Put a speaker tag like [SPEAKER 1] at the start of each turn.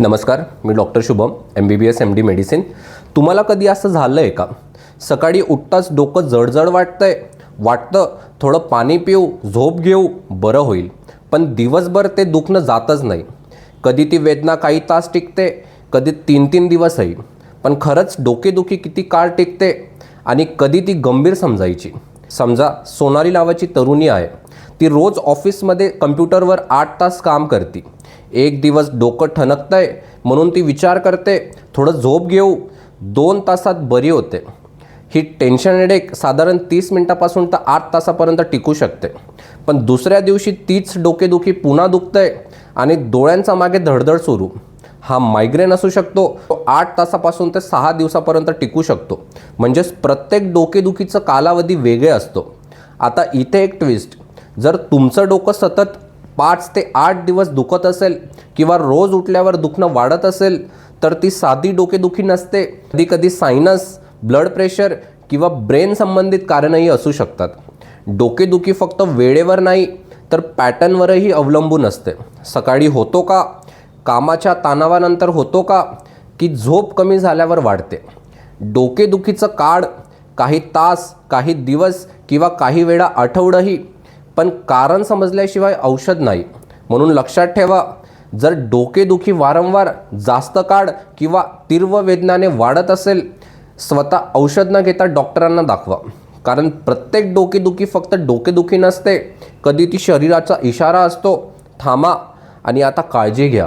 [SPEAKER 1] नमस्कार मी doctor Shubham M B B S M D medicine तुम्हाला कधी असं झालं आहे का? सकाळी उठताच डोकं जडजड आहे वाटतं थोडं पाणी पिऊ झोप घेऊ बरं होईल. पण दिवसभर ते दुखणं जातच नाही. कधी ती वेदना काही तास टिकते कधी तीन तीन दिवसही. पण खरंच डोकेदुखी किती काळ टिकते आणि कधी ती गंभीर समजायची. समजा सोनाली नावाची तरुणी आहे. ती रोज ऑफिसमध्ये कम्प्युटरवर आठ तास काम करते. एक दिवस डोकं ठणकतंय म्हणून ती विचार करते थोडं झोप घेऊ. दोन तासात बरी होते. ही टेन्शन हेडेक साधारण तीस मिनटापासून तर आठ तासापर्यंत टिकू शकते. पण दुसऱ्या दिवशी तीच डोकेदुखी पुन्हा दुखतंय आणि डोळ्यांचा मागे धडधड सुरू. हा मायग्रेन असू शकतो तो आठ तासापासून ते सहा दिवसापर्यंत टिकू शकतो. म्हणजेच प्रत्येक डोकेदुखीचा कालावधी वेगळे असतो. आता इथे एक ट्विस्ट जर तुमचं डोकं सतत पाच ते आठ दिवस दुखत असेल किंवा रोज उठल्यावर दुखणं वाढत असेल तर ती साधी डोकेदुखी नसते. कधी कधी सायनस ब्लड प्रेशर किंवा ब्रेन संबंधित कारणंही असू शकतात. डोकेदुखी फक्त वेळेवर नाही तर पॅटर्नवरही अवलंबून असते. सकाळी होतो का? कामाच्या ताणावानंतर होतो का? की झोप कमी झाल्यावर वाढते. डोकेदुखीचं काळ काही तास काही दिवस किंवा काही वेळा आठवडंही पण कारण समजल्याशिवाय औषध नाही. म्हणून लक्षात ठेवा जर डोकेदुखी वारंवार जास्त काळ किंवा तीव्र वेदनाने वाढत असेल स्वतः औषध न घेता डॉक्टरांना दाखवा. कारण प्रत्येक डोकेदुखी फक्त डोकेदुखी नसते कधी ती शरीराचा इशारा असतो थांबा आणि आता काळजी घ्या.